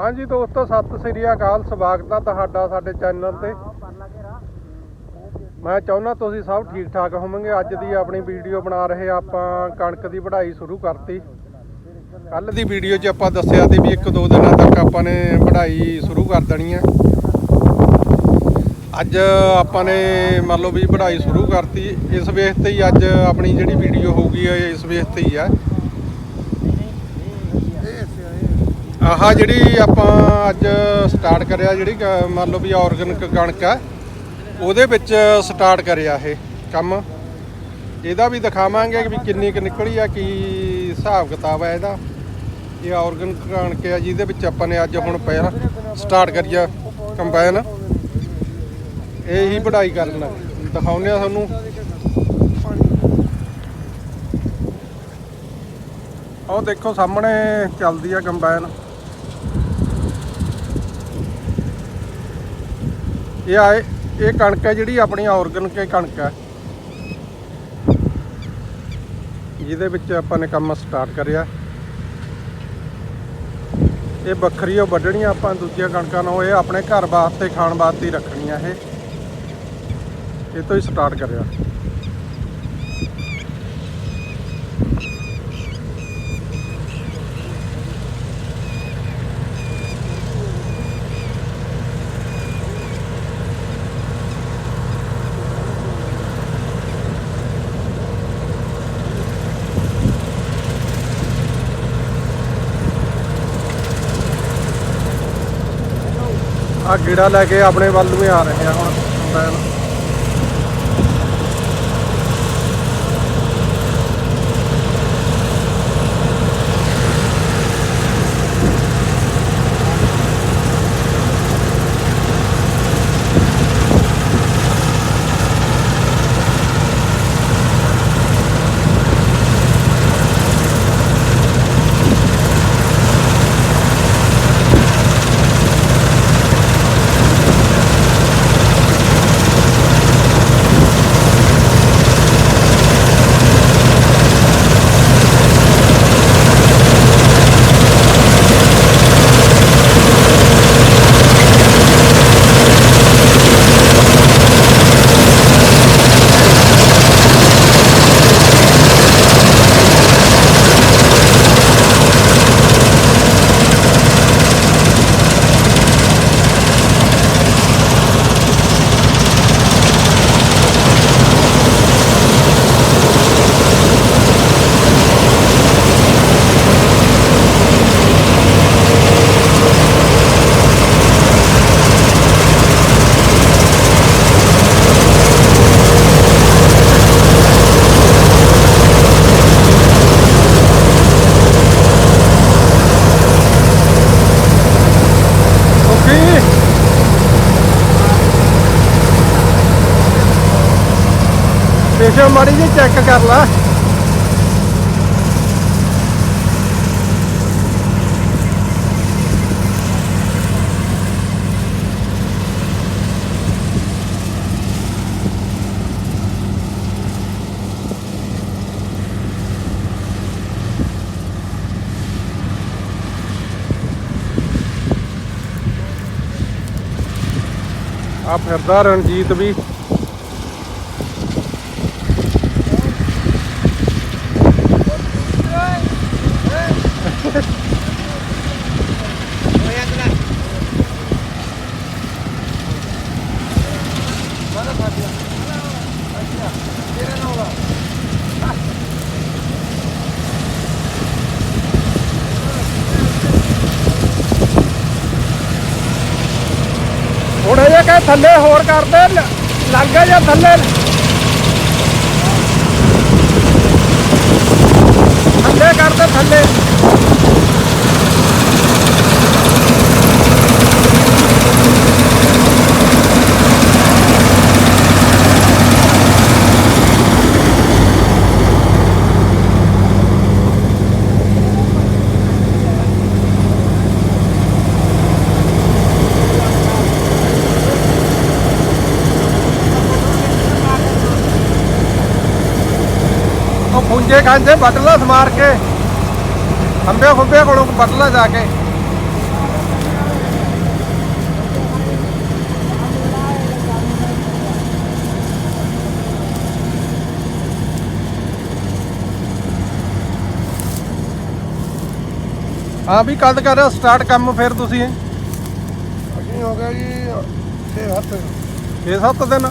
ਹਾਂਜੀ ਦੋਸਤੋ, ਸਤਿ ਸ੍ਰੀ ਅਕਾਲ, ਸਵਾਗਤ ਆ ਤੁਹਾਡਾ ਸਾਡੇ ਚੈਨਲ ਤੇ। ਮੈਂ ਚਾਹੁੰਦਾ ਤੁਸੀਂ ਸਭ ਠੀਕ ਠਾਕ ਹੋਵੋਗੇ। ਅੱਜ ਦੀ ਆਪਣੀ ਵੀਡੀਓ ਬਣਾ ਰਹੇ ਆਪਾਂ, ਕਣਕ ਦੀ ਵਢਾਈ ਸ਼ੁਰੂ ਕਰਤੀ। ਕੱਲ ਦੀ ਵੀਡੀਓ 'ਚ ਆਪਾਂ ਦੱਸਿਆ ਸੀ ਵੀ ਇੱਕ ਦੋ ਦਿਨਾਂ ਤੱਕ ਆਪਾਂ ਨੇ ਵਢਾਈ ਸ਼ੁਰੂ ਕਰ ਦੇਣੀ ਹੈ ਅੱਜ ਆਪਾਂ ਨੇ ਮੰਨ ਲਓ ਵੀ ਵਢਾਈ ਸ਼ੁਰੂ ਕਰਤੀ। ਇਸ ਵੇਸ ਤੇ ਹੀ ਅੱਜ ਆਪਣੀ ਜਿਹੜੀ ਵੀਡੀਓ ਹੋਊਗੀ, ਇਹ ਇਸ ਵੇਸ ਤੇ ਹੀ ਆ। ਆਹ ਜਿਹੜੀ ਆਪਾਂ ਅੱਜ ਸਟਾਰਟ ਕਰਿਆ, ਜਿਹੜੀ ਕ- ਮੰਨ ਲਓ ਵੀ ਆਰਗੈਨਿਕ ਕਣਕ ਆ, ਉਹਦੇ ਵਿੱਚ ਸਟਾਰਟ ਕਰਿਆ ਇਹ ਕੰਮ। ਇਹਦਾ ਵੀ ਦਿਖਾਵਾਂਗੇ ਵੀ ਕਿੰਨੀ ਕੁ ਨਿਕਲੀ ਆ, ਕੀ ਹਿਸਾਬ ਕਿਤਾਬ ਹੈ ਇਹਦਾ। ਇਹ ਆਰਗੈਨਿਕ ਕਣਕ ਆ, ਜਿਹਦੇ ਵਿੱਚ ਆਪਾਂ ਨੇ ਅੱਜ ਹੁਣ ਪਹਿਲਾਂ ਸਟਾਰਟ ਕਰੀਆ ਕੰਬਾਈਨ ਇਹ ਹੀ ਵਢਾਈ ਕਰਨ। ਦਿਖਾਉਂਦੇ ਆ ਤੁਹਾਨੂੰ। ਉਹ ਦੇਖੋ, ਸਾਹਮਣੇ ਚੱਲਦੀ ਆ ਕੰਬਾਈਨ ਇਹ ਆਏ ਇਹ ਕਣਕ ਹੈ ਜਿਹੜੀ ਆਪਣੀ ਆਰਗੈਨਿਕ ਕਣਕ ਹੈ। ਜਿਹਦੇ ਵਿੱਚ ਆਪਾਂ ਨੇ ਕੰਮ ਸਟਾਰਟ ਕਰਿਆ। ਇਹ ਵੱਖਰੀ ਉਹ ਵੱਢਣੀਆਂ ਆਪਾਂ ਦੂਜੀਆਂ ਕਣਕਾਂ ਨੂੰ, ਇਹ ਆਪਣੇ ਘਰ ਵਾਸਤੇ, ਖਾਣ ਵਾਸਤੇ ਹੀ ਰੱਖਣੀਆਂ ਇਹ। ਇਹ ਤੋਂ ਹੀ ਸਟਾਰਟ ਕਰਿਆ। ਆ ਗੇੜਾ ਲੈ ਕੇ ਆਪਣੇ ਵੱਲ ਨੂੰ ਹੀ ਆ ਰਹੇ ਆ ਹੁਣ ਕੰਬਾਈਨ ਓਕੇ ਪੇਸ਼ਾ ਮਾੜੀ ਜੀ ਚੈੱਕ ਕਰ ਲਾ। ਆ ਫਿਰਦਾ ਰਣਜੀਤ ਵੀ। ਹੁਣ ਇਹ ਕਹੇ ਥੱਲੇ ਹੋਰ ਕਰਦੇ ਲ- ਜਾਂ ਥੱਲੇ? ਥੱਲੇ ਕਰਦੇ ਥੱਲੇ। ਬੱਚੇ ਖਾਂਦੇ ਬਟਲਾ ਸਮਾਰ ਕੇ। ਖੰਬੇ ਖੁੰਬੇ ਕੋਲੋਂ ਬਟਲਾ ਜਾ ਕੇ। ਹਾਂ ਵੀ ਕਦ ਕਰ ਸਟਾਰਟ ਕੰਮ ਫਿਰ ਤੁਸੀਂ। ਅਸੀਂ ਹੋ ਗਿਆ ਜੀ 6-7 6-7 ਦਿਨ।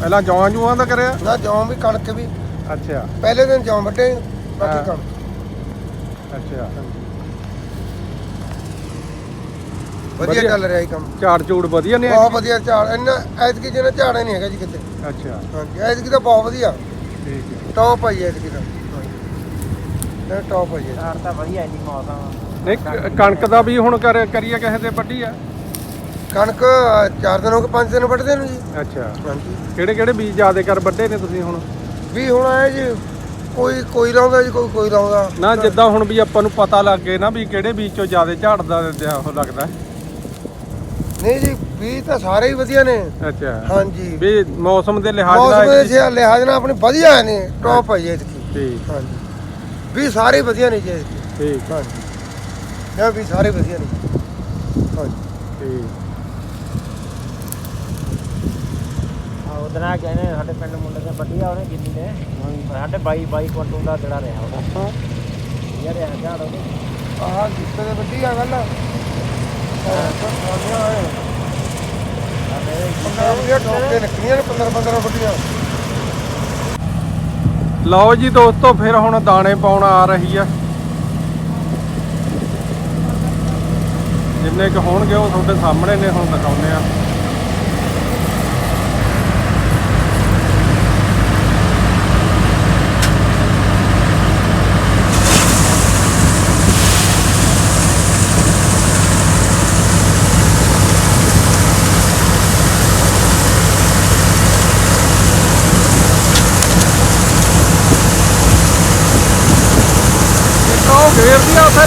ਪਹਿਲਾਂ ਜੌਂ ਜੂਆਂ ਦਾ ਕਰਿਆ। ਨਾ ਜੌਂ ਵੀ ਕਣਕ ਵੀ। ਅੱਛਾ। ਪਹਿਲੇ ਦਿਨ ਜੌਂ ਵੱਡੇ ਹਾਂ। ਬਾਕੀ ਕਣਕ ਅੱਛਾ ਵਧੀਆ ਵਧੀਆ। ਚੱਲ ਰਿਹਾ ਜੀ ਕੰਮ। ਝਾੜ ਝੂੜ ਵਧੀਆ ਨੇ? ਬਹੁਤ ਵਧੀਆ ਝਾੜ ਇੰਨਾ ਐਤਕੀ ਜਿਹਨੇ ਝਾੜਾ ਨਹੀਂ ਹੈਗਾ ਜੀ ਕਿਤੇ। ਅੱਛਾ। ਹਾਂਜੀ ਐਤਕੀ ਤਾਂ ਬਹੁਤ ਵਧੀਆ। ਠੀਕ ਹੈ। ਟੌਪ ਆਈ ਐਤਕੀ ਤਾਂ। ਨਾ ਟੌਪ ਆਈ ਹੈ ਤਾਂ ਵਧੀਆ ਜੀ ਮੌਸਮ। ਨਹੀਂ ਕ- ਕਣਕ ਦਾ ਵੀ ਹੁਣ ਕਰ ਕਰੀਏ ਕਿਸੇ ਦੇ ਵੱਢੀ ਆ? ਕਣਕ 4 ਦਿਨ ਹੋ ਗਏ 5 ਦਿਨ ਵੱਢਦੇ ਨੂੰ ਜੀ। ਅੱਛਾ। ਹਾਂਜੀ। ਕਿਹੜੇ ਕਿਹੜੇ ਬੀਜ ਜ਼ਿਆਦੇ ਕਰ ਵੱਢੇ ਨੇ ਤੁਸੀਂ ਹੁਣ? ਵੀ ਹੁਣ ਆਏ ਜੀ ਕੋਈ ਕੋਈ ਲਾਉਂਦਾ ਜੀ ਕੋਈ ਕੋਈ ਲਾਉਂਦਾ। ਨਾ ਜਿੱਦਾਂ ਹੁਣ ਵੀ ਆਪਾਂ ਨੂੰ ਪਤਾ ਲੱਗ ਗਏ ਨਾ ਵੀ ਕਿਹੜੇ ਬੀਜ ਚੋਂ ਜ਼ਿਆਦੇ ਝਾੜਦਾ ਤੇ ਉਹ ਲੱਗਦਾ। ਨਹੀਂ ਜੀ ਵੀ ਤਾਂ ਸਾਰੇ ਹੀ ਵਧੀਆ ਨੇ। ਅੱਛਾ। ਹਾਂਜੀ। ਵੀ ਮੌਸਮ ਦੇ ਲਿਹਾਜ਼ ਮੌਸਮ ਨਾਲ ਦੇ ਲਿਹਾਜ਼ ਨਾਲ ਆਪਣੀ ਵਧੀਆ ਨੇ ਟੌਪ ਆਈ ਐਤਕੀ ਠੀਕ। ਹਾਂਜੀ। ਵੀ ਸਾਰੇ ਹੀ ਵਧੀਆ ਨੇ ਜੀ ਠੀਕ। ਹਾਂਜੀ। ਨਾ ਵੀ ਸਾਰੇ ਵਧੀਆ ਨੇ। ਹਾਂਜੀ। ਠੀਕ। ਆ ਉਹਦਨਾ ਕਹਿੰਦੇ ਸਾਡੇ ਪਿੰਡ ਮੁੰਡੇ ਦੇ ਵੱਡੀ ਆ ਉਹਨੇ ਜਿੰਨੀ ਨੇ ਸਾਡੇ 22 22 ਕੁਇੰਟਲ ਦਾ ਜਿਹੜਾ ਰਿਹਾ ਉਹਦਾ ਯਾਰ ਇਹ ਝਾੜ ਉਹਦੇ। ਆਹ ਜਿੱਤੇ ਦੇ ਆ ਗੱਲ। ਸੋਨੀਆ ਹੈ ਪੰਦਰਾਂ ਵਧੀਆ ਟੋਪੇ ਨਿਕਲੀਆਂ ਨੇ 15 15 ਵੱਡੀਆਂ। ਲਓ ਜੀ ਦੋਸਤੋ ਫਿਰ ਹੁਣ ਦਾਣੇ ਪਾਉਣ ਆ ਰਹੀ ਆ। ਜਿੰਨੇ ਕੁ ਹੋਣਗੇ ਉਹ ਤੁਹਾਡੇ ਸਾਹਮਣੇ ਨੇ ਹੁਣ ਦਿਖਾਉਂਦੇ ਆ ਇੱਕ ਉਹ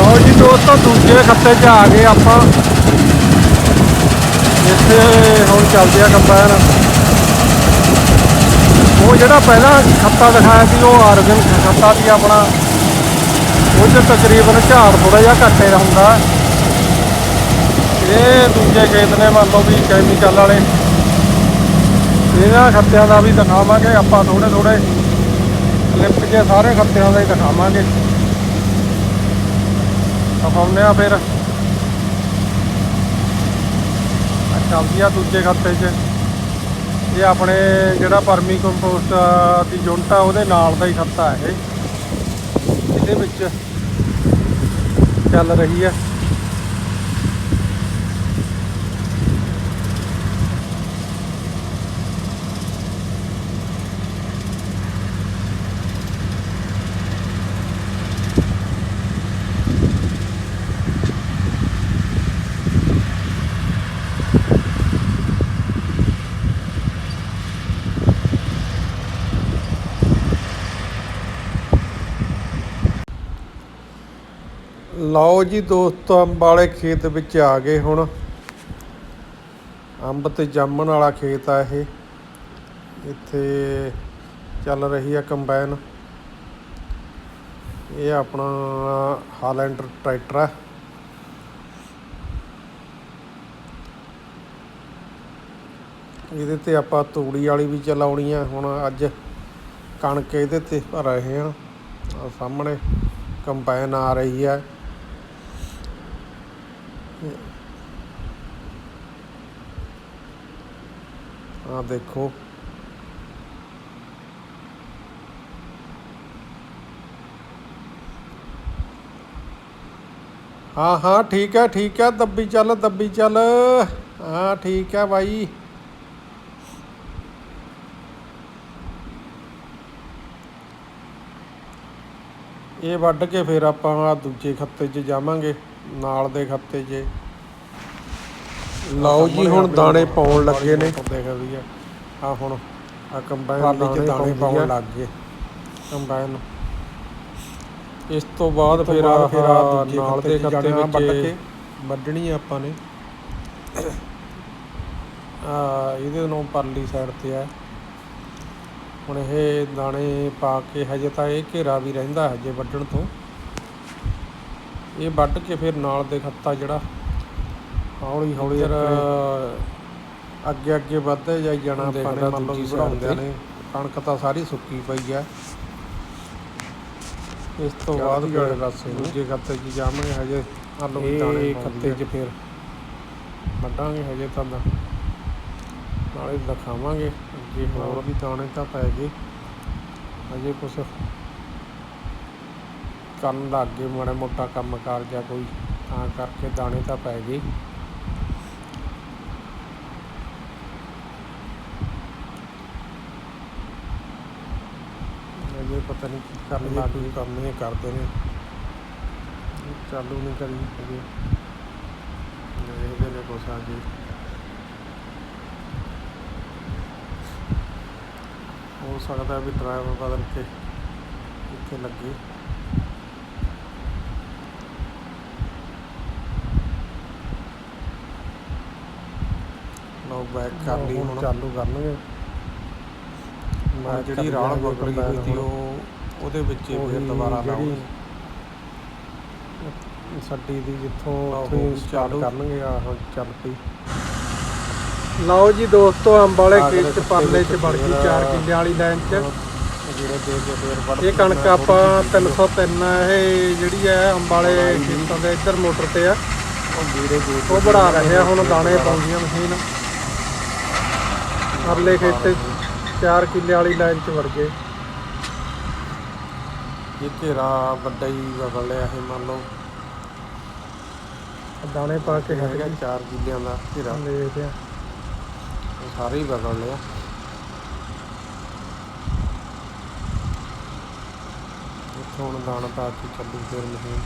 ਲਓ ਜੀ ਦੋਸਤੋ, ਦੂਜੇ ਖੱਤੇ 'ਚ ਆ ਗਏ ਆਪਾਂ। ਇੱਥੇ ਹੁਣ ਚੱਲਦੇ ਆ ਕੰਬਾਈਨ। ਉਹ ਜਿਹੜਾ ਪਹਿਲਾਂ ਖੱਤਾ ਦਿਖਾਇਆ ਸੀ, ਉਹ ਆਰਗਨ ਖੱਤਾ ਸੀ ਆਪਣਾ। ਉਹ 'ਚ ਤਕਰੀਬਨ ਝਾੜ ਥੋੜਾ ਜਿਹਾ ਘੱਟੇ ਹੁੰਦਾ। ਇਹ ਦੂਜੇ ਖੇਤ ਨੇ, ਮੰਨ ਲਓ ਵੀ ਕੈਮੀਕਲ ਵਾਲੇ। ਇਹਨਾਂ ਖੱਤਿਆਂ ਦਾ ਵੀ ਦਿਖਾਵਾਂਗੇ, ਆਪਾਂ ਥੋੜੇ ਥੋੜੇ ਕਲਿੱਪ ਜੇ ਸਾਰੇ ਖੱਤਿਆਂ ਦਾ ਹੀ ਦਿਖਾਵਾਂਗੇ। ਦਿਖਾਉਂਦੇ ਆ ਫਿਰ। ਚੱਲਦੀ ਆ ਦੂਜੇ ਖਾਤੇ 'ਚ। ਇਹ ਆਪਣੇ ਜਿਹੜਾ ਪਰਮੀ ਕੰਪੋਸਟ ਦੀ ਯੂਨਿਟ ਆ, ਉਹਦੇ ਨਾਲ ਦਾ ਹੀ ਖਾਤਾ ਹੈ ਇਹ। ਇਹਦੇ ਵਿੱਚ ਚੱਲ ਰਹੀ ਹੈ ਲਓ ਜੀ, ਦੋਸਤੋ, ਅੰਬ ਵਾਲੇ ਖੇਤ ਵਿੱਚ ਆ ਗਏ ਹੁਣ। ਅੰਬ ਤੇ ਜਾਮਣ ਵਾਲਾ ਖੇਤ ਆ ਇਹ। ਇੱਥੇ ਚੱਲ ਰਹੀ ਆ ਕੰਬਾਈਨ। ਇਹ ਆਪਣਾ ਹਾਲੈਂਡਰ ਟਰੈਕਟਰ ਆ। ਇਹਦੇ ਤੇ ਆਪਾਂ ਤੂੜੀ ਵਾਲੀ ਵੀ ਚਲਾਉਣੀ ਆ। ਹੁਣ ਅੱਜ ਕਣਕ ਇਹਦੇ ਤੇ ਭਰ ਰਹੇ ਆ। ਸਾਹਮਣੇ ਕੰਬਾਈਨ ਆ ਰਹੀ ਹੈ ਆ ਦੇਖੋ। ਹਾਂ ਹਾਂ, ਠੀਕ ਹੈ ਠੀਕ ਹੈ। ਦੱਬੀ ਚੱਲ ਦੱਬੀ ਚੱਲ। ਹਾਂ, ਠੀਕ ਹੈ ਬਾਈ। ਇਹ ਵੱਢ ਕੇ ਫਿਰ ਆਪਾਂ ਆ ਦੂਜੇ ਖੱਤੇ 'ਚ ਜਾਵਾਂਗੇ। ਨਾਲ ਦੇ ਖੱਤੇ 'ਚ ਲਓ ਜੀ ਹੁਣ ਦਾਣੇ ਪਾਉਣ ਲੱਗੇ ਨੇ। ਦੇਖ ਵੀ ਆ ਆ ਹੁਣ ਆ ਕੰਬਾਈਨ ਚ ਦਾਣੇ ਪਾਉਣ ਲੱਗ ਗਏ। ਕੰਬਾਈਨ। ਇਸ ਤੋਂ ਬਾਅਦ ਫਿਰ ਆ ਫਿਰ ਆ ਨਾਲ ਦੇ ਖੱਤੇ ਵਿੱਚ ਵੱਢਣੀ ਆ ਆਪਾਂ ਨੇ। ਆ ਇਹਦੇ ਨੂੰ ਪਰਲੀ ਸਾਈਡ ਤੇ ਆ। ਹੁਣ ਇਹ ਦਾਣੇ ਪਾ ਕੇ ਹਜੇ ਤਾਂ ਇਹ ਘੇਰਾ ਵੀ ਰਹਿੰਦਾ ਹਜੇ ਵੱਢਣ ਤੋਂ। ਇਹ ਵੱਢ ਕੇ ਫਿਰ ਨਾਲ ਦੇ ਖੱਤਾ ਜਿਹੜਾ ਹੌਲੀ ਹੌਲੀ ਅੱਗੇ ਅੱਗੇ ਵੱਧਦੇ ਜਾਈ ਜਾਣਾ ਆਪਾਂ ਨੇ ਮੰਨ ਲਓ ਵੀ ਵਧਾਉਂਦੇ ਨੇ ਕਣਕ ਤਾਂ ਸਾਰੀ ਸੁੱਕੀ ਪਈ ਆ ਇਸ ਤੋਂ ਬਾਅਦ ਫਿਰ ਦੂਜੇ ਖੱਤੇ 'ਚ ਜਾਵਾਂਗੇ ਹਜੇ ਵੀ ਦਾਣੇ ਖੱਤੇ 'ਚ ਫਿਰ। ਵੱਢਾਂਗੇ ਹਜੇ ਤਾਂ ਨਾਲੇ ਦਿਖਾਵਾਂਗੇ ਅੱਗੇ ਹੋਰ ਵੀ ਦਾਣੇ ਤਾਂ ਪੈ ਗਏ। ਹਜੇ ਕੁਛ ਕਰਨ ਲੱਗ ਗਏ ਮਾੜਾ ਮੋਟਾ ਕੰਮ ਕਾਰ ਜਾਂ ਕੋਈ ਤਾਂ ਕਰਕੇ ਦਾਣੇ ਤਾਂ ਪੈ ਗਏ। ਅਜੇ ਪਤਾ ਨਹੀਂ ਕੀ ਕਰਨ ਲੱਗ ਗਏ ਕੰਮ ਇਹ ਕਰਦੇ ਨੇ। ਚਾਲੂ ਨਹੀਂ ਕਰੀ ਅਜੇ। ਦੇਖਦੇ ਨੇ ਆ ਜੀ ਹੋ ਸਕਦਾ ਵੀ ਡਰਾਈਵਰ ਬਦਲ ਕੇ ਇੱਥੇ ਲੱਗੇ ਲਓ ਬੈਕ ਕਰ ਲਈ ਹੁਣ ਚਾਲੂ ਕਰਨਗੇ। ਮੈਂ ਜਿਹੜੀ ਰਾਲ ਬਗੜੀ ਹੋਈ ਸੀ ਉਹ ਉਹਦੇ ਵਿੱਚ ਫਿਰ ਦੁਬਾਰਾ ਲਾਉਣੀ ਸੱਡੀ ਦੀ ਜਿੱਥੋਂ ਉੱਥੇ ਸਟਾਰਟ ਕਰਨਗੇ ਆ ਹੁਣ ਚੱਲ। ਪਈ। ਲਓ ਜੀ ਦੋਸਤੋ ਅੰਬ ਵਾਲੇ ਖੇਤ ਚ ਪਰਲੇ ਚ ਵੜ ਗਈ ਫਿਰ 4 ਕਿੱਲੇ ਵਾਲੀ ਲਾਈਨ ਚ। ਇਹ ਕਣਕ ਆਪਾਂ 303 ਇਹ ਜਿਹੜੀ ਹੈ ਅੰਬ ਵਾਲੇ ਖੇਤਾਂ ਦੇ ਇੱਧਰ ਮੋਟਰ ਤੇ ਆ। ਉਹ ਬਣਾ ਰਹੇ ਹੁਣ ਦਾਣੇ ਪਾਉਂਦੀਆਂ ਮਸ਼ੀਨ। ਪਰਲੇ ਖੇਤ ਤੇ 4 ਕਿੱਲੇ ਵਾਲੀ ਲਾਈਨ ਚ ਵੜ ਗਏ। ਇਹ ਘੇਰਾ ਵੱਡਾ ਹੀ ਬਦਲ ਲਿਆ ਇਹ ਮੰਨ ਲਓ। ਦਾਣੇ ਪਾ ਕੇ ਹੈਗਾ ਗਏ। 4 ਕਿੱਲਿਆਂ ਦਾ ਘੇਰਾ। ਦੇਖਦੇ ਆ ਉਹ ਸਾਰੇ ਹੀ ਬਦਲ ਲਿਆ ਹੁਣ ਦਾਣਾ ਪਾ ਕੇ ਚੱਲੂ ਫਿਰ ਮਸ਼ੀਨ।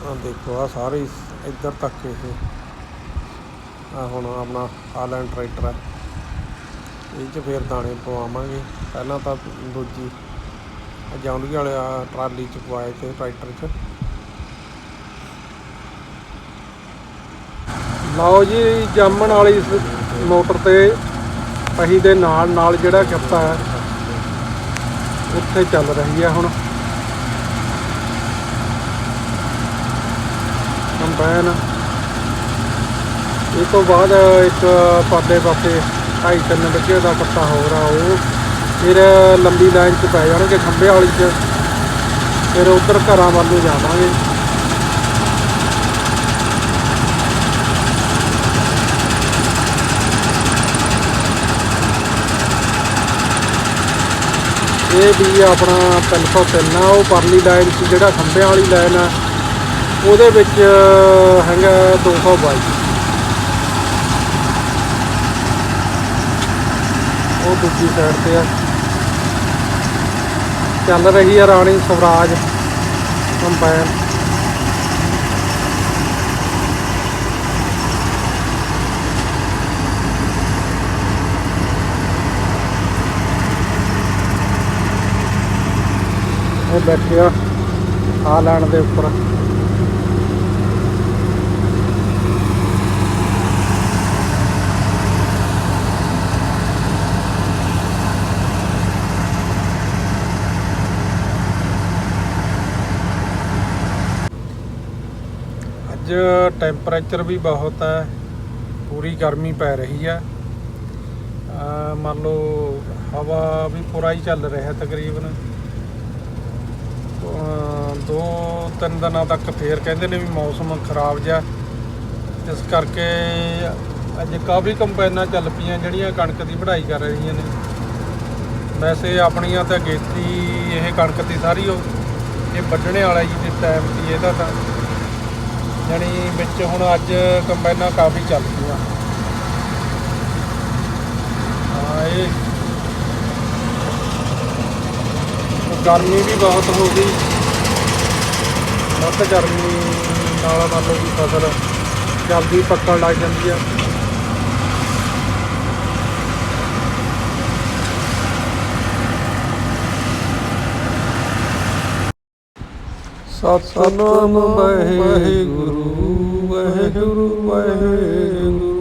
ਆ ਦੇਖੋ ਆ ਸਾਰੇ ਇੱਧਰ ਤੱਕ ਇਹ। ਆ ਹੁਣ ਆਪਣਾ ਆਲੈਂਡ ਟਰੈਕਟਰ ਹੈ। ਇਹ 'ਚ ਫਿਰ ਦਾਣੇ ਪਵਾਵਾਂਗੇ। ਪਹਿਲਾਂ ਤਾਂ ਦੂਜੀ ਜੌਂਡੀ ਵਾਲੇ ਆ ਟਰਾਲੀ 'ਚ ਪਵਾਏ ਤੇ ਟਰੈਕਟਰ 'ਚ। ਲਓ ਜੀ, ਜਾਮਣ ਵਾਲੀ ਮੋਟਰ ਤੇ ਪਹੀ ਦੇ ਨਾਲ ਨਾਲ ਜਿਹੜਾ ਖੱਤਾ ਹੈ, ਉੱਥੇ ਚੱਲ ਰਹੀ ਹੈ ਹੁਣ। ਕੰਬਾਈਨ ਇਹ ਤੋਂ ਬਾਅਦ ਇੱਕ ਪਾਦੇ ਪਾਸੇ ਢਾਈ ਤਿੰਨ ਵਜੇ ਦਾ ਕੱਟਾ ਹੋ ਰਿਹਾ, ਉਹ ਫਿਰ ਲੰਬੀ ਲਾਈਨ 'ਚ ਪੈ ਜਾਣਗੇ ਖੰਭੇ ਵਾਲੀ 'ਚ। ਫਿਰ ਉੱਧਰ ਘਰਾਂ ਵੱਲ ਨੂੰ ਜਾਵਾਂਗੇ। ਇਹ ਵੀ ਆਪਣਾ 303 ਆ, ਉਹ ਪਰਲੀ ਲਾਈਨ 'ਚ ਜਿਹੜਾ ਖੰਭਿਆਂ ਵਾਲੀ ਲਾਈਨ ਆ ਉਹਦੇ ਵਿੱਚ ਹੈਗਾ 222 ਉਹ ਦੂਜੀ ਸਾਈਡ ਤੇ ਆ। ਚੱਲ ਰਹੀ ਆ ਰਾਣੀ ਸਵਰਾਜ ਕੰਬਾਈਨ ਇਹ ਬੈਠੇ ਆ ਆ ਲੈਣ ਦੇ ਉੱਪਰ। ਅੱਜ ਟੈਂਪਰੇਚਰ ਵੀ ਬਹੁਤ ਹੈ, ਪੂਰੀ ਗਰਮੀ ਪੈ ਰਹੀ ਹੈ। ਮੰਨ ਲਓ ਹਵਾ ਵੀ ਪੂਰਾ ਹੀ ਚੱਲ ਰਿਹਾ ਤਕਰੀਬਨ। ਦੋ ਤਿੰਨ ਦਿਨਾਂ ਤੱਕ ਫੇਰ ਕਹਿੰਦੇ ਨੇ ਵੀ ਮੌਸਮ ਖਰਾਬ ਜਿਹਾ। ਇਸ ਕਰਕੇ ਅੱਜ ਕਾਫੀ ਕੰਪਾਈਨਾਂ ਚੱਲ ਪਈਆਂ ਜਿਹੜੀਆਂ ਕਣਕ ਦੀ ਵਢਾਈ ਕਰ ਰਹੀਆਂ ਨੇ। ਵੈਸੇ ਆਪਣੀਆਂ ਤਾਂ ਗੇਤੀ ਇਹ ਕਣਕ ਦੀ ਸਾਰੀ ਉਹ, ਇਹ ਵੱਢਣੇ ਵਾਲਾ ਜੀ ਜਿਸ ਟਾਈਮ ਸੀ ਇਹਦਾ ਤਾਂ। ਯਾਨੀ ਵਿੱਚ ਹੁਣ ਅੱਜ ਕੰਬਾਈਨਾਂ ਕਾਫੀ ਚੱਲ ਪਈਆਂ। ਹਾਂ, ਇਹ ਗਰਮੀ ਵੀ ਬਹੁਤ ਹੋ ਗਈ। ਬਹੁਤ ਗਰਮੀ ਨਾਲ ਮੰਨ ਲਓ ਫਸਲ ਜਲਦੀ ਪੱਕਣ ਲੱਗ ਜਾਂਦੀ ਆ। ਸਤਨਾਮ ਵਾਹਿਗੁਰੂ ਵਾਹਿਗੁਰੂ ਵਾਹਿਗੁਰੂ।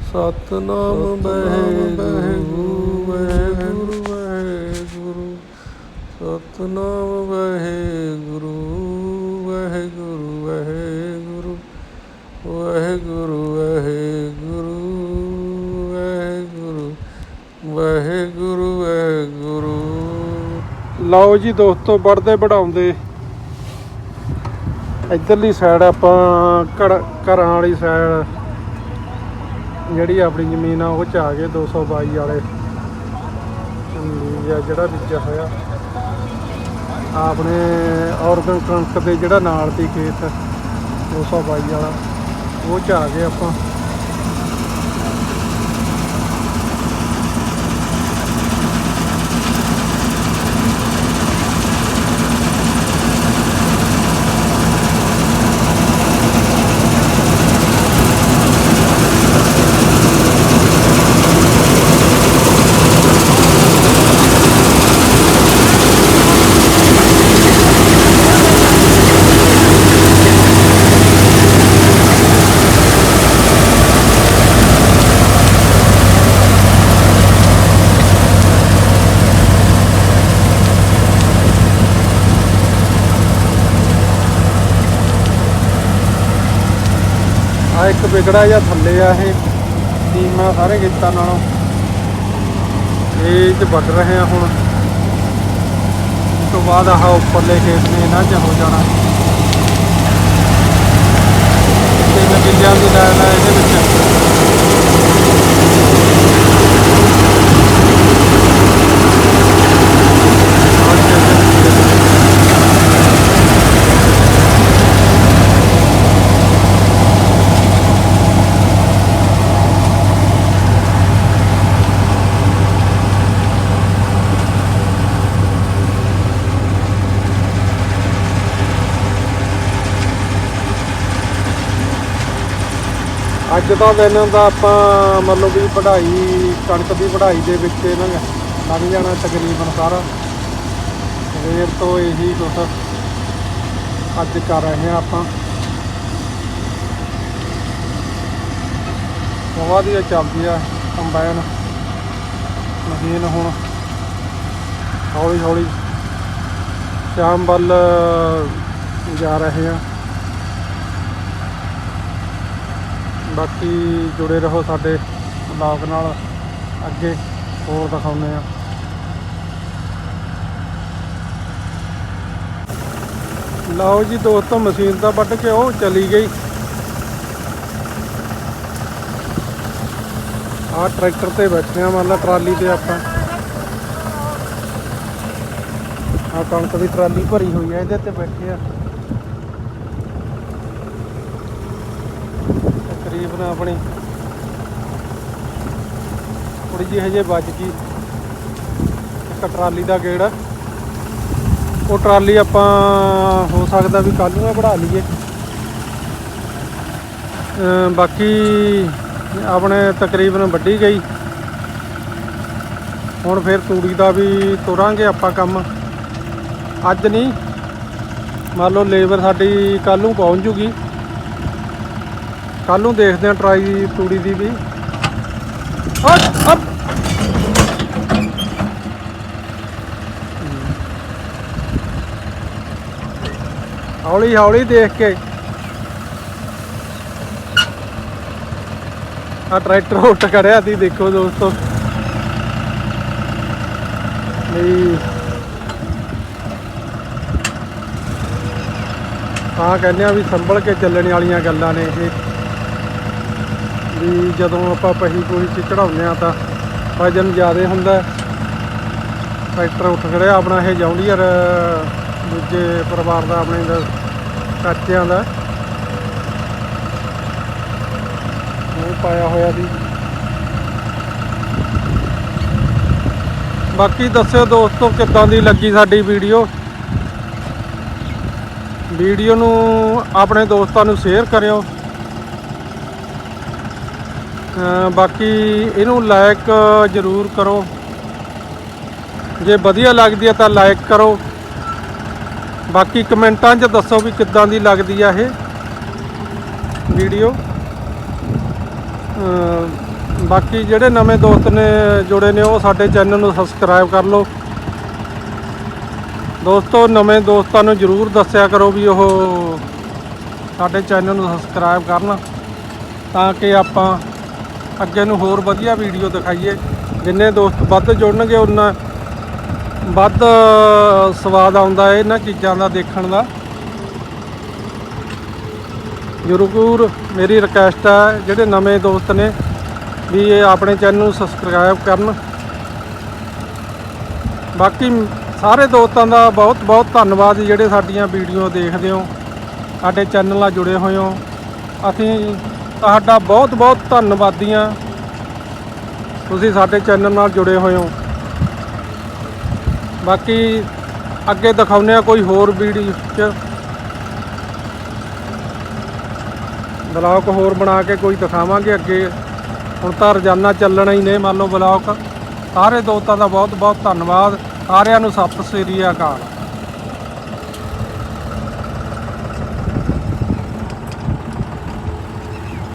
ਸਤਨਾਮ ਵਾਹਿਗੁਰੂ ਵਾਹਿਗੁਰੂ ਵਾਹਿਗੁਰੂ। ਸਤਨਾਮ ਵਾਹਿਗੁਰੂ ਵਾਹਿਗੁਰੂ ਵਾਹਿਗੁਰੂ। ਵਾਹਿਗੁਰੂ ਵਾਹਿਗੁਰੂ ਵਾਹਿਗੁਰੂ। ਵਾਹਿਗੁਰੂ ਵਾਹਿਗੁਰੂ। ਲਓ ਜੀ ਦੋਸਤੋ, ਵੜਦੇ ਵਢਾਉਂਦੇ ਇੱਧਰਲੀ ਸਾਈਡ ਆਪਾਂ ਘਰ, ਘਰਾਂ ਵਾਲੀ ਸਾਈਡ ਜਿਹੜੀ ਆਪਣੀ ਜ਼ਮੀਨ ਆ, ਉਹ ਚ ਆ ਗਏ 222 ਵਾਲੇ। ਜਾਂ ਜਿਹੜਾ ਬੀਜਿਆ ਹੋਇਆ। ਆਪਣੇ ਔਰਗਨ ਕਣਕ ਦੇ ਜਿਹੜਾ ਨਾਲ ਦੀ ਖੇਤ 222 ਵਾਲਾ, ਉਹ ਚ ਆ ਗਏ ਆਪਾਂ। ਇੱਕ ਵਿਗੜਾ ਜਾਂ ਥੱਲੇ ਆ ਇਹ। ਟੀਮਾਂ ਸਾਰੇ ਗੀਤਾਂ ਨਾਲੋਂ। ਇਹ ਚ ਵੱਢ ਰਹੇ ਆ ਹੁਣ। ਉਸ ਤੋਂ ਬਾਅਦ ਆਹ ਉੱਪਰਲੇ ਖੇਤ ਨੇ ਇਹਨਾਂ 'ਚ ਹੋ ਜਾਣਾ। ਤਿੰਨ ਕਿੱਲਿਆਂ ਦੀ ਲਾਈਨ ਆ ਇਹਦੇ ਵਿੱਚ ਅੱਜ ਦਾ ਦਿਨ ਦਾ ਆਪਾਂ ਮਤਲਬ ਵੀ ਪੜ੍ਹਾਈ, ਕਣਕ ਦੀ ਪੜ੍ਹਾਈ ਦੇ ਵਿੱਚ ਇਹਨਾਂ ਨੇ ਲੱਗ ਜਾਣਾ ਤਕਰੀਬਨ ਸਾਰਾ। ਸਵੇਰ ਤੋਂ ਇਹੀ ਕੁਛ ਅੱਜ ਕਰ ਰਹੇ ਹਾਂ ਆਪਾਂ। ਬਹੁਤ ਵਧੀਆ ਚੱਲਦੀ ਆ, ਕੰਬਾਈਨ ਮਸ਼ੀਨ ਹੁਣ ਹੌਲੀ ਹੌਲੀ ਸ਼ਾਮ ਵੱਲ ਜਾ ਰਹੇ ਹਾਂ ਬਾਕੀ ਜੁੜੇ ਰਹੋ ਸਾਡੇ ਬਲੌਗ ਨਾਲ। ਅੱਗੇ ਹੋਰ ਦਿਖਾਉਂਦੇ ਆ ਲਓ ਜੀ, ਦੋਸਤੋ, ਮਸ਼ੀਨ ਤਾਂ ਵੱਢ ਕੇ ਉਹ ਚਲੀ ਗਈ। ਆਹ ਟਰੈਕਟਰ ਤੇ ਬੈਠੇ ਆ ਮਤਲਬ ਟਰਾਲੀ ਤੇ ਆਪਾਂ। ਆਹ ਕਣਕ ਦੀ ਟਰਾਲੀ ਭਰੀ ਹੋਈ ਹੈ ਇਹਦੇ ਤੇ ਬੈਠੇ ਆ ਤਕਰੀਬਨ ਆਪਣੀ ਥੋੜੀ ਜਿਹੀ ਹਜੇ ਵੱਜ ਗਈ। ਇੱਕ ਟਰਾਲੀ ਦਾ ਗੇੜ। ਉਹ ਟਰਾਲੀ ਆਪਾਂ, ਹੋ ਸਕਦਾ ਵੀ ਕੱਲ ਨੂੰ ਹੀ ਬਣਾ ਲਈਏ। ਬਾਕੀ ਆਪਣੇ ਤਕਰੀਬਨ ਵੱਢੀ ਗਈ। ਹੁਣ ਫਿਰ ਤੂੜੀ ਦਾ ਵੀ ਤੁਰਾਂਗੇ ਆਪਾਂ ਕੰਮ। ਅੱਜ ਨਹੀਂ। ਮੰਨ ਲਓ ਲੇਬਰ ਸਾਡੀ ਕੱਲ ਨੂੰ ਪਹੁੰਚ ਜੂਗੀ। ਕੱਲ ਨੂੰ ਦੇਖਦੇ ਹਾਂ ਟਰਾਈ ਤੂੜੀ ਦੀ ਵੀ। ਹਟ ਹੌਲੀ ਹੌਲੀ ਦੇਖ ਕੇ। ਆ ਟਰੈਕਟਰ ਉੱਟ ਕਰਿਆ ਸੀ, ਦੇਖੋ ਦੋਸਤੋ। ਨਹੀਂ ਹਾਂ ਕਹਿੰਦੇ ਆ ਵੀ ਸੰਭਲ ਕੇ ਚੱਲਣ ਵਾਲੀਆਂ ਗੱਲਾਂ ਨੇ ਇਹ। ਵੀ ਜਦੋਂ ਆਪਾਂ ਪਹੀ ਪੂਰੀ ਚ ਚੜਾਉਂਦੇ ਆ ਤਾਂ ਵਜਨ ਜ਼ਿਆਦਾ ਹੁੰਦਾ ਟਰੈਕਟਰ ਉੱਠ ਖੜਿਆ ਆਪਣਾ, ਇਹ ਜੌਂਡੀਅਰ, ਦੂਜੇ ਪਰਿਵਾਰ ਦਾ ਆਪਣੇ ਦਾ, ਚਾਚਿਆਂ ਦਾ। ਉਹ ਪਾਇਆ ਹੋਇਆ ਸੀ। ਬਾਕੀ ਦੱਸਿਓ ਦੋਸਤੋ, ਕਿੱਦਾਂ ਦੀ ਲੱਗੀ ਸਾਡੀ ਵੀਡੀਓ? ਵੀਡੀਓ ਨੂੰ ਆਪਣੇ ਦੋਸਤਾਂ ਨੂੰ ਸ਼ੇਅਰ ਕਰਿਓ। ਬਾਕੀ ਇਹਨੂੰ ਲਾਈਕ ਜ਼ਰੂਰ ਕਰੋ। ਜੇ ਵਧੀਆ ਲੱਗਦੀ ਹੈ ਤਾਂ ਲਾਈਕ ਕਰੋ। ਬਾਕੀ ਕਮੈਂਟਾਂ 'ਚ ਦੱਸੋ ਵੀ ਕਿੱਦਾਂ ਦੀ ਲੱਗਦੀ ਆ ਇਹ ਵੀਡੀਓ ਬਾਕੀ ਜਿਹੜੇ ਨਵੇਂ ਦੋਸਤ ਨੇ, ਜੁੜੇ ਨੇ, ਉਹ ਸਾਡੇ ਚੈਨਲ ਨੂੰ ਸਬਸਕ੍ਰਾਈਬ ਕਰ ਲਓ। ਦੋਸਤੋ, ਨਵੇਂ ਦੋਸਤਾਂ ਨੂੰ ਜਰੂਰ ਦੱਸਿਆ ਕਰੋ ਵੀ ਉਹ ਸਾਡੇ ਚੈਨਲ ਨੂੰ ਸਬਸਕ੍ਰਾਈਬ ਕਰਨ ਤਾਂ ਕਿ ਆਪਾਂ ਅੱਗੇ ਨੂੰ ਹੋਰ ਵਧੀਆ ਵੀਡੀਓ ਦਿਖਾਈਏ। ਜਿੰਨੇ ਦੋਸਤ ਵੱਧ ਜੁੜਨਗੇ, ਉਨਾ ਵੱਧ ਸਵਾਦ ਆਉਂਦਾ ਹੈ ਇਹਨਾਂ ਚੀਜ਼ਾਂ ਦਾ ਦੇਖਣ ਦਾ। ਜ਼ਰੂਰ ਮੇਰੀ ਰਿਕਵੈਸਟ ਹੈ, ਜਿਹੜੇ ਨਵੇਂ ਦੋਸਤ ਨੇ, ਵੀ ਇਹ ਆਪਣੇ ਚੈਨਲ ਨੂੰ ਸਬਸਕ੍ਰਾਈਬ ਕਰਨ। ਬਾਕੀ ਸਾਰੇ ਦੋਸਤਾਂ ਦਾ ਬਹੁਤ ਬਹੁਤ ਧੰਨਵਾਦ ਜਿਹੜੇ ਸਾਡੀਆਂ ਵੀਡੀਓ ਦੇਖਦੇ ਹੋ। ਸਾਡੇ ਚੈਨਲ ਨਾਲ ਜੁੜੇ ਹੋਏ ਹੋ। ਅਸੀਂ ਤੁਹਾਡਾ ਬਹੁਤ ਬਹੁਤ ਧੰਨਵਾਦੀ ਹਾਂ ਤੁਸੀਂ ਸਾਡੇ ਚੈਨਲ ਨਾਲ ਜੁੜੇ ਹੋਏ ਹੋ। ਬਾਕੀ ਅੱਗੇ ਦਿਖਾਉਂਦੇ ਆ ਕੋਈ ਹੋਰ ਵੀਡੀਓ ਚ। ਬਲੌਗ ਹੋਰ ਬਣਾ ਕੇ ਕੋਈ ਦਿਖਾਵਾਂਗੇ ਅੱਗੇ। ਹੁਣ ਤਾਂ ਰੋਜ਼ਾਨਾ ਚੱਲਣਾ ਹੀ ਨੇ, ਮੰਨ ਲਓ ਬਲੌਗ ਸਾਰੇ ਦੋਸਤਾਂ ਦਾ ਬਹੁਤ ਬਹੁਤ ਧੰਨਵਾਦ। ਸਾਰਿਆਂ ਨੂੰ ਸਤਿ ਸ੍ਰੀ ਅਕਾਲ।